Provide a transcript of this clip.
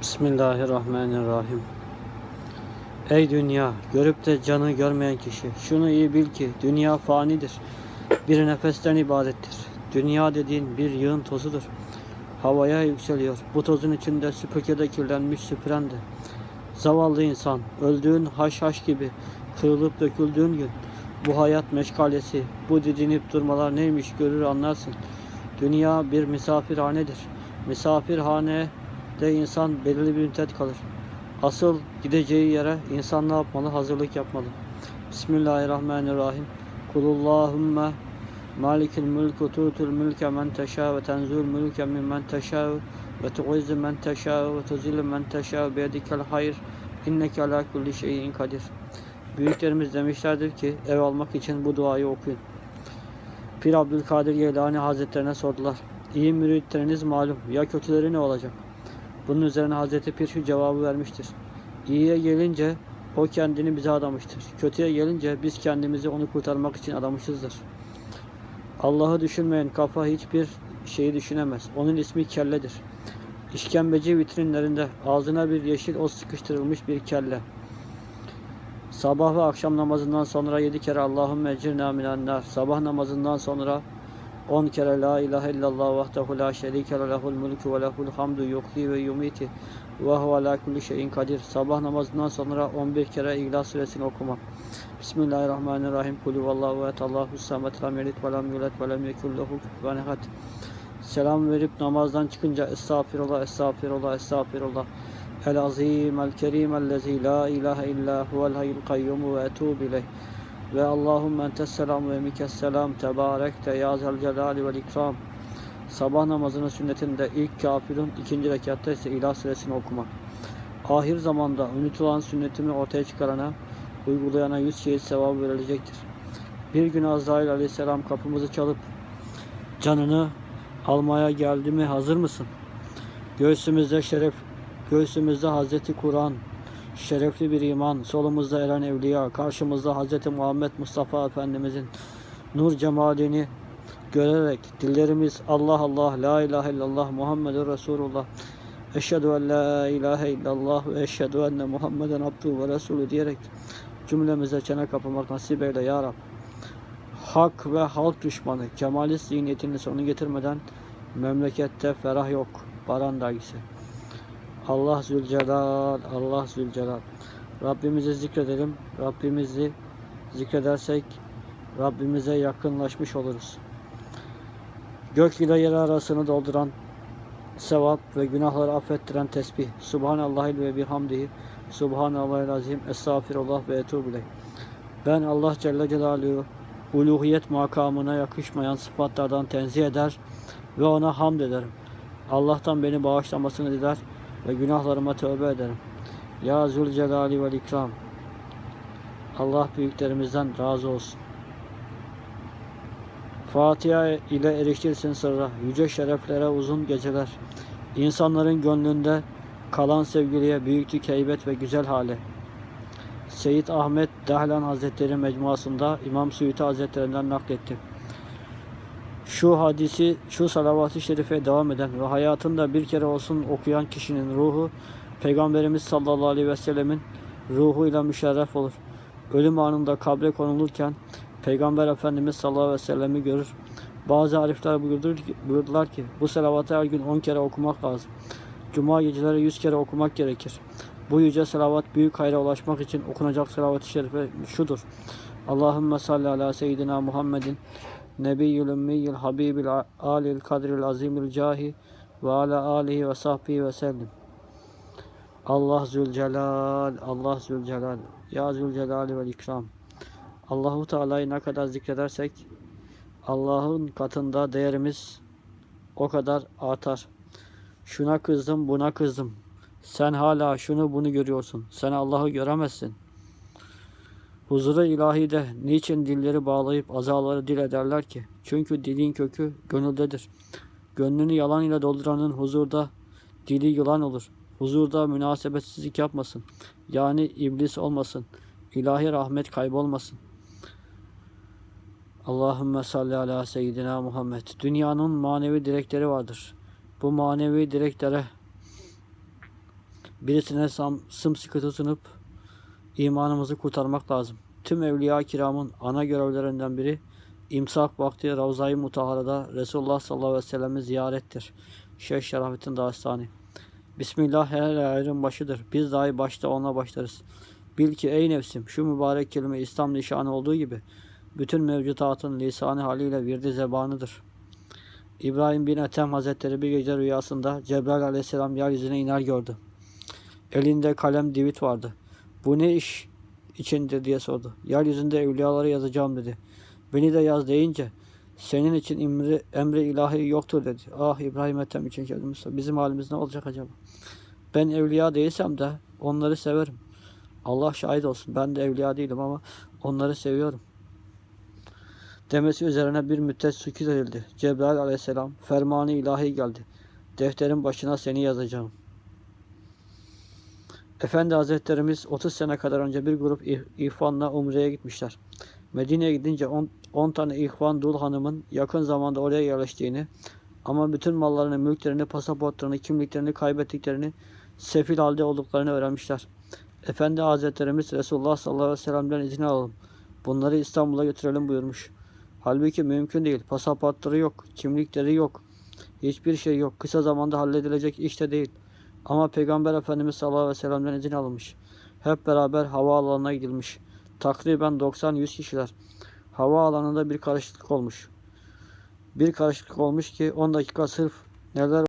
Bismillahirrahmanirrahim. Ey dünya, görüp de canı görmeyen kişi, şunu iyi bil ki dünya fanidir. Bir nefesten ibarettir. Dünya dediğin bir yığın tozudur. Havaya yükseliyor. Bu tozun içinde süpürgede kirlenmiş süpüren. Zavallı insan, öldüğün haş haş gibi kırılıp döküldüğün gün bu hayat meşgalesi, bu didinip durmalar neymiş görür anlarsın. Dünya bir misafirhanedir. Misafirhane de insan belirli bir müddet kalır. Asıl gideceği yere insan ne yapmalı? Hazırlık yapmalı. Bismillahirrahmanirrahim. Kulullahümme malikil mülkü tutul mülke men teşâ ve tenzul mülke mimmen teşâ ve tuizzu men teşâ ve tuzillu men teşâ biyedikel hayr inneke ala kulli şeyin kadir. Büyüklerimiz demişlerdir ki ev almak için bu duayı okuyun. Pir Abdülkadir Geylani Hazretlerine sordular. İyi müritleriniz malum. Ya kötüleri ne olacak? Bunun üzerine Hazreti Pir şu cevabı vermiştir. İyiye gelince o kendini bize adamıştır. Kötüye gelince biz kendimizi onu kurtarmak için adamışızdır. Allah'ı düşünmeyen kafa hiçbir şeyi düşünemez. Onun ismi kelledir. İşkembeci vitrinlerinde ağzına bir yeşil ot sıkıştırılmış bir kelle. Sabah ve akşam namazından sonra yedi kere Allahümme ecirna minennar. Sabah namazından sonra on kere La ilahe illallah vahdehu la şerike le lehul mulku ve lehul hamdu yuhyi ve yumiti ve huve ala kulli şeyin kadir. Sabah namazından sonra 11 kere İhlas suresini okuma. Bismillahirrahmanirrahim. Kulü vallahu et Allahu samet lam yelit ve lam yulet ve lem yekul lehu kufuven ehad. Selam verip namazdan çıkınca estağfirullah, estağfirullah, estağfirullah. El azim, el kerim, ellezi la ilahe illa huvel hayyul kayyum ve etubu ileyh. Ve Allahümme entes selam ve mikes selam tebarekte ya zel celali vel ikram. Sabah namazının sünnetinde ilk kafirun, ikinci rekatta ise İlah suresini okumak. Ahir zamanda unutulan sünnetimi ortaya çıkarana, uygulayana yüz şehit sevabı verilecektir. Bir gün Azrail aleyhisselam kapımızı çalıp canını almaya geldi mi hazır mısın? Göğsümüzde şeref, göğsümüzde Hazreti Kur'an, şerefli bir iman, solumuzda eren evliya, karşımızda Hazreti Muhammed Mustafa Efendimizin nur cemalini görerek dillerimiz Allah Allah, La ilahe illallah, Muhammedur Resulullah, Eşhedü en la ilahe illallah ve eşhedü enne Muhammeden abduhu ve resulü diyerek cümlemize çene kapamak nasip eyle ya Rab. Hak ve halk düşmanı, kemalist zihniyetini sonu getirmeden memlekette ferah yok. Baran dergisi. Allah Zülcelal, Allah Zülcelal. Rabbimizi zikredelim. Rabbimizi zikredersek Rabbimize yakınlaşmış oluruz. Gök ile yer arasını dolduran sevap ve günahları affettiren tesbih. Subhanallah ve bihamdihi. Subhanallahil azim. Estağfirullah ve ileyh. Ben Allah Celle Celaluhu uluhiyet makamına yakışmayan sıfatlardan tenzih eder ve ona hamd ederim. Allah'tan beni bağışlamasını diler ve günahlarıma tövbe ederim. Ya Zülcelali vel İkram. Allah büyüklerimizden razı olsun. Fatiha ile erişirsin sırra, yüce şereflere uzun geceler. İnsanların gönlünde kalan sevgiliye büyüklük, heybet ve güzel hale. Seyyid Ahmet Dahlan Hazretleri mecmuasında İmam Suyuti Hazretlerinden nakletti. Şu hadisi, şu salavat-ı şerife devam eden ve hayatında bir kere olsun okuyan kişinin ruhu Peygamberimiz sallallahu aleyhi ve sellemin ruhuyla müşerref olur. Ölüm anında kabre konulurken Peygamber Efendimiz sallallahu aleyhi ve sellemi görür. Bazı arifler buyurdular ki bu salavatı her gün 10 kere okumak lazım. Cuma geceleri 100 kere okumak gerekir. Bu yüce salavat büyük hayra ulaşmak için okunacak salavat-ı şerife şudur. Allahümme salli ala seyyidina Muhammedin Nebiyyül ümmiyyül habibil alil kadril azimil cahi ve ala alihi ve sahbihi ve sellim. Allah Zülcelal, Allah Zülcelal, Ya Zülcelal ve ikram. Allahu Teala'yı ne kadar zikredersek Allah'ın katında değerimiz o kadar artar. Şuna kızdım, buna kızdım. Sen hala şunu bunu görüyorsun. Sen Allah'ı göremezsin. Huzura ilahide niçin dilleri bağlayıp azaları dil ederler ki? Çünkü dilin kökü gönüldedir. Gönlünü yalan ile dolduranın huzurda dili yılan olur. Huzurda münasebetsizlik yapmasın. Yani iblis olmasın. İlahi rahmet kaybolmasın. Allahümme salli ala seyyidina Muhammed. Dünyanın manevi direkleri vardır. Bu manevi direklere birisine sımsıkı tutunup imanımızı kurtarmak lazım. Tüm evliya kiramın ana görevlerinden biri imsak vakti Ravza-i Mutahara'da Resulullah sallallahu aleyhi ve sellem'i ziyarettir. Şeyh Şerafettin Dağıstani. Bismillah her ayrın başıdır. Biz dahi başta ona başlarız. Bil ki ey nefsim şu mübarek kelime İslam nişanı olduğu gibi bütün mevcudatın lisanı haliyle virdi zebanıdır. İbrahim bin Ethem Hazretleri bir gece rüyasında Cebrail aleyhisselam yeryüzüne iner gördü. Elinde kalem divit vardı. Bu ne iş içindir diye sordu. Yeryüzünde evliyaları yazacağım dedi. Beni de yaz deyince senin için emri, emri ilahi yoktur dedi. Ah İbrahim Ethem için kendimiz. Bizim halimiz ne olacak acaba? Ben evliya değilsem de onları severim. Allah şahit olsun. Ben de evliya değilim ama onları seviyorum. Demesi üzerine bir müddet sükut edildi. Cebrail aleyhisselam fermanı ilahi geldi. Defterin başına seni yazacağım. Efendi Hazretlerimiz 30 sene kadar önce bir grup ih- ihvanla Umre'ye gitmişler. Medine'ye gidince 10 tane ihvan dul hanımın yakın zamanda oraya yerleştiğini ama bütün mallarını, mülklerini, pasaportlarını, kimliklerini kaybettiklerini, sefil halde olduklarını öğrenmişler. Efendi Hazretlerimiz Resulullah sallallahu aleyhi ve sellem'den izin alalım. Bunları İstanbul'a götürelim buyurmuş. Halbuki mümkün değil. Pasaportları yok, kimlikleri yok. Hiçbir şey yok. Kısa zamanda halledilecek iş de değil. Ama Peygamber Efendimiz sallallahu aleyhi ve sellem'den izin alınmış. Hep beraber havaalanına gidilmiş. Takriben 90-100 kişiler. Havaalanında bir karışıklık olmuş. Bir karışıklık olmuş ki 10 dakika sırf neler